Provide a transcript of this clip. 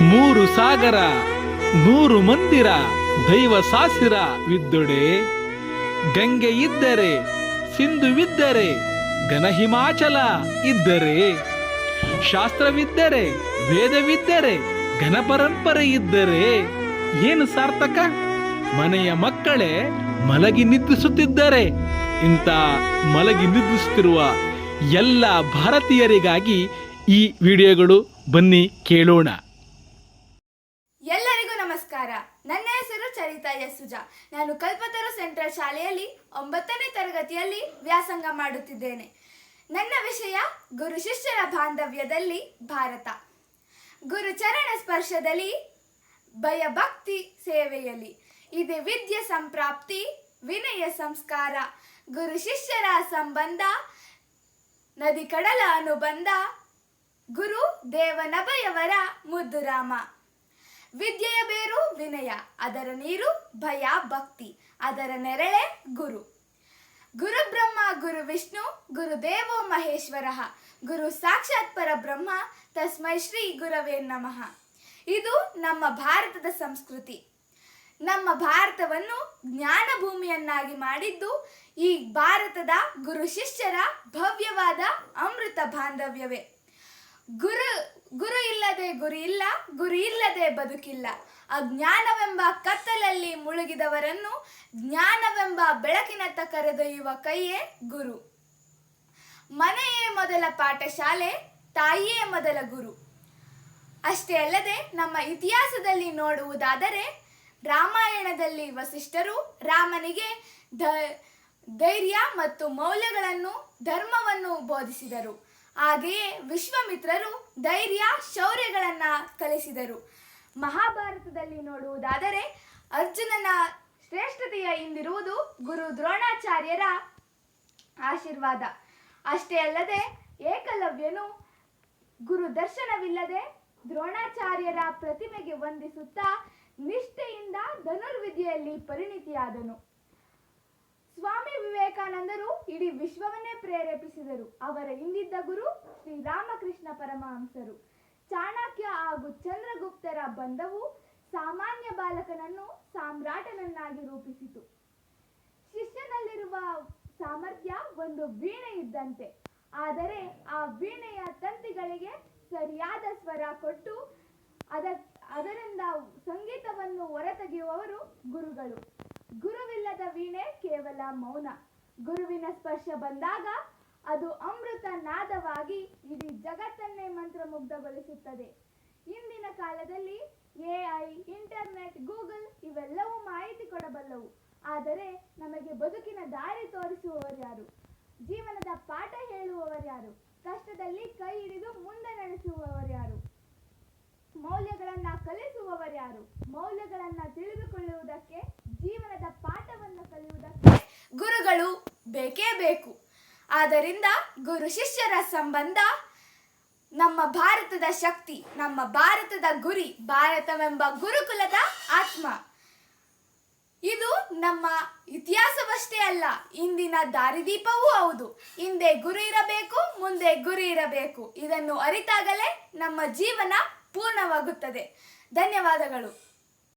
ಮೂರು ಸಾಗರ, ನೂರು ಮಂದಿರ, ದೈವ ಸಾಸಿರ ವಿದ್ದುಡೆ. ಗಂಗೆ ಇದ್ದರೆ ಸಿಂಧುವಿದ್ದರೆ ಘನ ಹಿಮಾಚಲ ಇದ್ದರೆ. ಶಾಸ್ತ್ರವಿದ್ದರೆ, ವೇದವಿದ್ದರೆ ಘನಪರಂಪರೆ ಇದ್ದರೆ. ಏನು ಸಾರ್ಥಕ? ಮನೆಯ ಮಕ್ಕಳೇ ಮಲಗಿ ನಿದ್ರಿಸುತ್ತಿದ್ದರೆ. ಇಂಥ ಮಲಗಿ ನಿದ್ರಿಸುತ್ತಿರುವ ಎಲ್ಲ ಭಾರತೀಯರಿಗಾಗಿ ಈ ವಿಡಿಯೋಗಳು ಬನ್ನಿ ಕೇಳೋಣ. ಚರಿತಾ ನಾನು ಕಲ್ಪತರು ಸೆಂಟ್ರಲ್ ಶಾಲೆಯಲ್ಲಿ ಒಂಬತ್ತನೇ ತರಗತಿಯಲ್ಲಿ ವ್ಯಾಸಂಗ ಮಾಡುತ್ತಿದ್ದೇನೆ. ನನ್ನ ವಿಷಯ ಗುರು ಶಿಷ್ಯರ ಬಾಂಧವ್ಯದಲ್ಲಿ ಭಾರತ. ಗುರು ಚರಣ ಸ್ಪರ್ಶದಲ್ಲಿ ಭಯ ಭಕ್ತಿ ಸೇವೆಯಲ್ಲಿ. ಇದೆ ವಿದ್ಯೆ ಸಂಪ್ರಾಪ್ತಿ, ವಿನಯ ಸಂಸ್ಕಾರ, ಗುರು ಶಿಷ್ಯರ ಸಂಬಂಧ, ನದಿ ಕಡಲ ಅನುಬಂಧ, ಗುರು ದೇವನಭಯವರ ಮುದ್ದುರಾಮ. ವಿದ್ಯೆಯ ಬೇರು ವಿನಯ, ಅದರ ನೀರು ಭಯ, ಭಕ್ತಿ, ಅದರ ನೆರಳೆ ಗುರು. ಗುರು ಬ್ರಹ್ಮ, ಗುರು ವಿಷ್ಣು ಗುರುದೇವೋ ಮಹೇಶ್ವರ. ಗುರು ಸಾಕ್ಷಾತ್ ಪರಬ್ರಹ್ಮ, ತಸ್ಮೈ ಶ್ರೀ ಗುರವೇ ನಮಃ. ಇದು ನಮ್ಮ ಭಾರತದ ಸಂಸ್ಕೃತಿ. ನಮ್ಮ ಭಾರತವನ್ನು ಜ್ಞಾನ ಭೂಮಿಯನ್ನಾಗಿ ಮಾಡಿದ್ದು ಈ ಭಾರತದ ಗುರು ಶಿಷ್ಯರ ಭವ್ಯವಾದ ಅಮೃತ ಬಾಂಧವ್ಯವೇ. ಗುರು ಗುರು ಇಲ್ಲದೆ ಗುರಿ ಇಲ್ಲ, ಗುರಿ ಇಲ್ಲದೆ ಬದುಕಿಲ್ಲ. ಅಜ್ಞಾನವೆಂಬ ಕತ್ತಲಲ್ಲಿ ಮುಳುಗಿದವರನ್ನು ಜ್ಞಾನವೆಂಬ ಬೆಳಕಿನತ್ತ ಕರೆದೊಯ್ಯುವ ಕೈಯೇ ಗುರು. ಮನೆಯೇ ಮೊದಲ ಪಾಠಶಾಲೆ, ತಾಯಿಯೇ ಮೊದಲ ಗುರು. ಅಷ್ಟೇ ಅಲ್ಲದೆ ನಮ್ಮ ಇತಿಹಾಸದಲ್ಲಿ ನೋಡುವುದಾದರೆ ರಾಮಾಯಣದಲ್ಲಿ ವಸಿಷ್ಠರು ರಾಮನಿಗೆ ಧೈರ್ಯ ಮತ್ತು ಮೌಲ್ಯಗಳನ್ನು, ಧರ್ಮವನ್ನು ಬೋಧಿಸಿದರು. ಹಾಗೆಯೇ ವಿಶ್ವಮಿತ್ರರು ಧೈರ್ಯ, ಶೌರ್ಯಗಳನ್ನು ಕಲಿಸಿದರು. ಮಹಾಭಾರತದಲ್ಲಿ ನೋಡುವುದಾದರೆ ಅರ್ಜುನನ ಶ್ರೇಷ್ಠತೆಯ ಹಿಂದಿರುವುದು ಗುರು ದ್ರೋಣಾಚಾರ್ಯರ ಆಶೀರ್ವಾದ. ಅಷ್ಟೇ ಅಲ್ಲದೆ ಏಕಲವ್ಯನು ಗುರು ದರ್ಶನವಿಲ್ಲದೆ ದ್ರೋಣಾಚಾರ್ಯರ ಪ್ರತಿಮೆಗೆ ವಂದಿಸುತ್ತಾ ನಿಷ್ಠೆಯಿಂದ ಧನುರ್ವಿದ್ಯೆಯಲ್ಲಿ ಪರಿಣಿತಿಯಾದನು. ಸ್ವಾಮಿ ವಿವೇಕಾನಂದರು ಇಡೀ ವಿಶ್ವವನ್ನೇ ಪ್ರೇರೇಪಿಸಿದರು. ಅವರ ಹಿಂದಿದ್ದ ಗುರು ಶ್ರೀರಾಮಕೃಷ್ಣ ಪರಮಹಂಸರು. ಚಾಣಕ್ಯ ಹಾಗೂ ಚಂದ್ರಗುಪ್ತರ ಬಂಧವು ಸಾಮಾನ್ಯ ಬಾಲಕನನ್ನು ಸಾಮ್ರಾಟನನ್ನಾಗಿ ರೂಪಿಸಿತು. ಶಿಷ್ಯನಲ್ಲಿರುವ ಸಾಮರ್ಥ್ಯ ಒಂದು ವೀಣೆ ಇದ್ದಂತೆ. ಆದರೆ ಆ ವೀಣೆಯ ತಂತಿಗಳಿಗೆ ಸರಿಯಾದ ಸ್ವರ ಕೊಟ್ಟು ಅದ, ಅದರಿಂದ ಸಂಗೀತವನ್ನು ಹೊರತೆಗೆಯುವವರು ಗುರುಗಳು. ಗುರುವಿಲ್ಲದ ವೀಣೆ ಕೇವಲ ಮೌನ. ಗುರುವಿನ ಸ್ಪರ್ಶ ಬಂದಾಗ ಅದು ಅಮೃತ ನಾದವಾಗಿ ಇಡೀ ಜಗತ್ತನ್ನೇ ಮಂತ್ರಮುಗ್ಧಗೊಳಿಸುತ್ತದೆ. ಇಂದಿನ ಕಾಲದಲ್ಲಿ ಎಐ ಇಂಟರ್ನೆಟ್, ಗೂಗಲ್ ಇವೆಲ್ಲವೂ ಮಾಹಿತಿ ಕೊಡಬಲ್ಲವು. ಆದರೆ ನಮಗೆ ಬದುಕಿನ ದಾರಿ ತೋರಿಸುವವರು ಯಾರು? ಜೀವನದ ಪಾಠ ಹೇಳುವವರು ಯಾರು? ಕಷ್ಟದಲ್ಲಿ ಕೈ ಹಿಡಿದು ಮುಂದೆ ನಡೆಸುವವರು ಯಾರು? ಮೌಲ್ಯಗಳನ್ನ ಕಲಿಸುವವರು ಯಾರು? ಮೌಲ್ಯಗಳನ್ನ ತಿಳಿದುಕೊಳ್ಳುವುದಕ್ಕೆ ಜೀವನದ ಪಾಠವನ್ನು ಕಲಿಯುವುದಕ್ಕೆ ಗುರುಗಳು ಬೇಕೇ ಬೇಕು. ಆದ್ದರಿಂದ ಗುರು ಶಿಷ್ಯರ ಸಂಬಂಧ ನಮ್ಮ ಭಾರತದ ಶಕ್ತಿ, ನಮ್ಮ ಭಾರತದ ಗುರಿ, ಭಾರತವೆಂಬ ಗುರುಕುಲದ ಆತ್ಮ. ಇದು ನಮ್ಮ ಇತಿಹಾಸವಷ್ಟೇ ಅಲ್ಲ, ಇಂದಿನ ದಾರಿದೀಪವೂ ಹೌದು. ಹಿಂದೆ ಗುರು ಇರಬೇಕು, ಮುಂದೆ ಗುರಿ ಇರಬೇಕು. ಇದನ್ನು ಅರಿತಾಗಲೇ ನಮ್ಮ ಜೀವನ ಪೂರ್ಣವಾಗುತ್ತದೆ. ಧನ್ಯವಾದಗಳು.